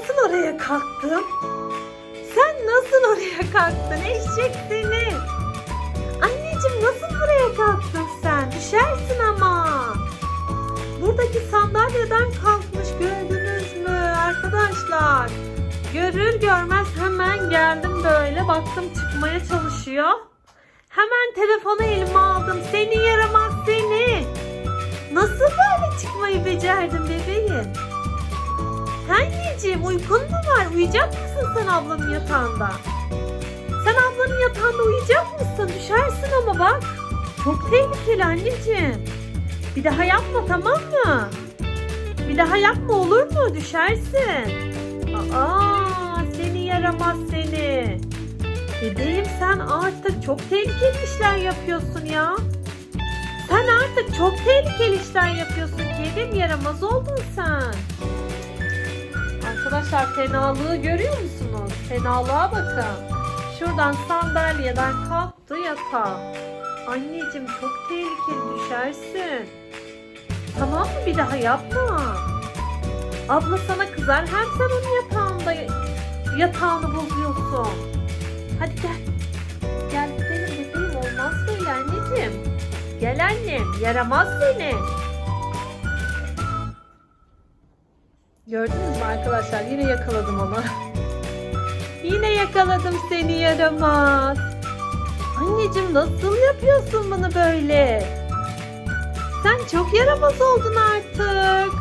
nasıl oraya kalktın? Sen nasıl oraya kalktın eşek seni? Anneciğim nasıl buraya kalktın sen? Düşersin ama. Buradaki sandalyeden kalkmış gördünüz mü arkadaşlar? Görür görmez hemen geldim böyle baktım çıkmaya çalışıyor. Hemen telefonu elime aldım. Seni yaramaz seni. Nasıl böyle çıkmayı becerdin bebeğim? Anneciğim uykun mu var? Uyuyacak mısın sen ablanın yatağında? Sen ablanın yatağında uyuyacak mısın? Düşersin ama bak. Çok tehlikeli anneciğim. Bir daha yapma tamam mı? Bir daha yapma olur mu? Düşersin. Aa, seni yaramaz seni. Bebeğim sen artık çok tehlikeli işler yapıyorsun ya. Sen artık çok tehlikeli işler yapıyorsun. Kedim yaramaz oldun sen. Arkadaşlar fenalığı görüyor musunuz? Fenalığa bakın. Şuradan sandalyeden kalktı yatağa. Anneciğim çok tehlikeli düşersin. Tamam mı bir daha yapma. Abla sana kızar hem sen onun yatağında yatağını bozuyorsun. Hadi gel. Gel gidelim bebeğim olmaz böyle anneciğim. Gel annem yaramaz seni. Gördünüz mü arkadaşlar yine yakaladım onu. yine yakaladım seni yaramaz. Anneciğim nasıl yapıyorsun bunu böyle? Sen çok yaramaz oldun artık.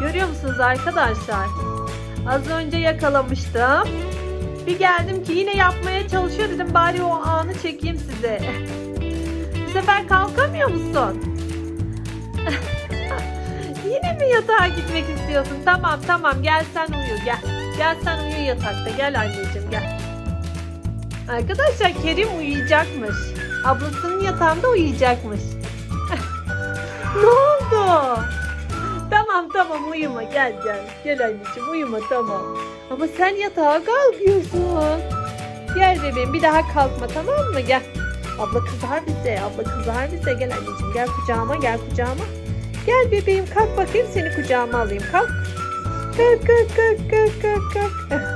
Görüyor musunuz arkadaşlar? Az önce yakalamıştım. Bir geldim ki yine yapmaya çalışıyor dedim bari o anı çekeyim size. Bu sefer kalkamıyor musun? yatağa gitmek istiyorsun? Tamam tamam gel sen uyu gel. Gel sen uyu yatakta gel anneciğim gel. Arkadaşlar Kerim uyuyacakmış. Ablasının yatağında uyuyacakmış. ne oldu? Tamam tamam uyuma gel gel. Gel anneciğim uyuma tamam. Ama sen yatağa kalkıyorsun. Gel bebeğim bir daha kalkma tamam mı? Gel. Abla kızar bize. Abla kızar bize. Gel anneciğim gel kucağıma gel kucağıma. Gel bebeğim kalk bakayım seni kucağıma alayım kalk. Kalk kalk kalk kalk kalk kalk.